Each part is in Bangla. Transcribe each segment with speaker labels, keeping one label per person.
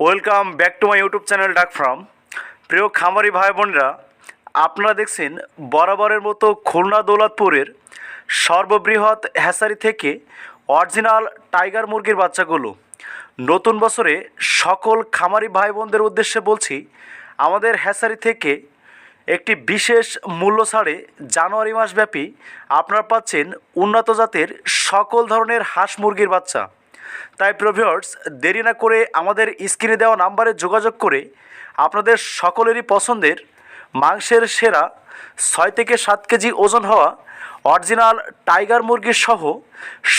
Speaker 1: Welcome back to my YouTube channel ডাক ফ্রম প্রিয় খামারি ভাই বোনেরা, আপনারা দেখছেন বরাবরের মতো খুলনা দৌলতপুরের সর্ববৃহৎ হ্যাসারি থেকে অরিজিনাল টাইগার মুরগির বাচ্চাগুলো। নতুন বছরে সকল খামারি ভাই বোনদের উদ্দেশ্যে বলছি, আমাদের হ্যাসারি থেকে একটি বিশেষ মূল্য ছাড়ে জানুয়ারি মাসব্যাপী আপনারা পাচ্ছেন উন্নত জাতের সকল ধরনের হাঁস মুরগির বাচ্চা। তাই প্রভিয়র্স, দেরি না করে আমাদের স্ক্রিনে দেওয়া নাম্বারে যোগাযোগ করে আপনাদের সকলেরই পছন্দের মাংসের সেরা ছয় থেকে সাত কেজি ওজন হওয়া অরিজিনাল টাইগার মুরগির সহ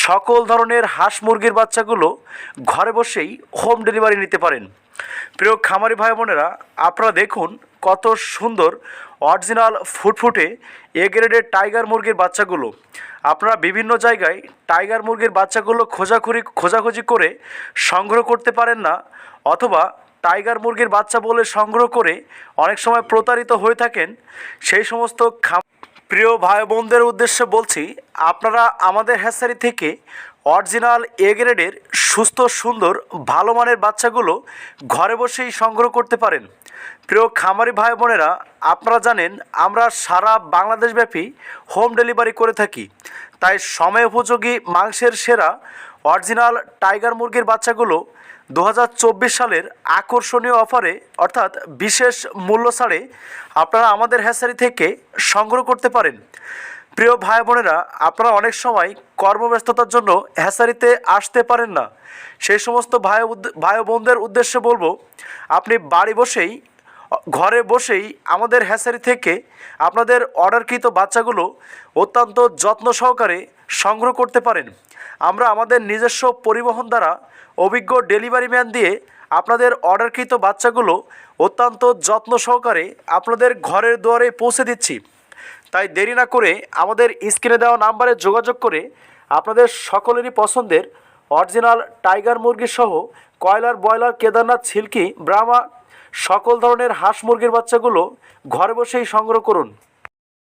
Speaker 1: সকল ধরনের হাঁস মুরগির বাচ্চাগুলো ঘরে বসেই হোম ডেলিভারি নিতে পারেন। প্রিয় খামারি ভাই বোনেরা, আপনারা দেখুন কত সুন্দর অরিজিনাল ফুটফুটে এ গ্রেডের টাইগার মুরগির বাচ্চাগুলো। আপনারা বিভিন্ন জায়গায় টাইগার মুরগির বাচ্চাগুলো খোঁজাখুরি, খোঁজাখুঁজি করে সংগ্রহ করতে পারেন না, অথবা টাইগার মুরগির বাচ্চা বলে সংগ্রহ করে অনেক সময় প্রতারিত হয়ে থাকেন। সেই সমস্ত খাম প্রিয় ভাই বোনদের উদ্দেশ্যে বলছি, আপনারা আমাদের হ্যাসারি থেকে অরিজিনাল এ গ্রেডের সুস্থ, সুন্দর, ভালো মানের বাচ্চাগুলো ঘরে বসেই সংগ্রহ করতে পারেন। প্রিয় খামারি ভাই বোনেরা, আপনারা জানেন আমরা সারা বাংলাদেশব্যাপী হোম ডেলিভারি করে থাকি। তাই সময় উপযোগী মাংসের সেরা অরিজিনাল টাইগার মুরগির বাচ্চাগুলো দু হাজার চব্বিশ সালের আকর্ষণীয় অফারে, অর্থাৎ বিশেষ মূল্য ছাড়ে আপনারা আমাদের হ্যাসারি থেকে সংগ্রহ করতে পারেন। প্রিয় ভাই বোনেরা আপনারা অনেক সময় কর্মব্যস্ততার জন্য হ্যাসারিতে আসতে পারেন না। সেই সমস্ত ভাই ভাই বোনদের উদ্দেশ্যে বলব, আপনি বাড়ি বসেই, ঘরে বসেই আমাদের হ্যাসারি থেকে আপনাদের অর্ডারকৃত বাচ্চাগুলো অত্যন্ত যত্ন সহকারে সংগ্রহ করতে পারেন। আমরা আমাদের নিজস্ব পরিবহন দ্বারা অভিজ্ঞ ডেলিভারি ম্যান দিয়ে আপনাদের অর্ডারকৃত বাচ্চাগুলো অত্যন্ত যত্ন সহকারে আপনাদের ঘরের দুয়ারে পৌঁছে দিচ্ছি। তাই দেরি না করে আমাদের স্ক্রিনে দেওয়া নাম্বারে যোগাযোগ করে আপনাদের সকলেরই পছন্দের অরিজিনাল টাইগার মুরগি সহ কয়লার ব্রয়লার, কেদারনাথ, ছিলকি ব্রামা সকল ধরনের হাঁস মুরগির বাচ্চাগুলো ঘরে বসেই সংগ্রহ করুন।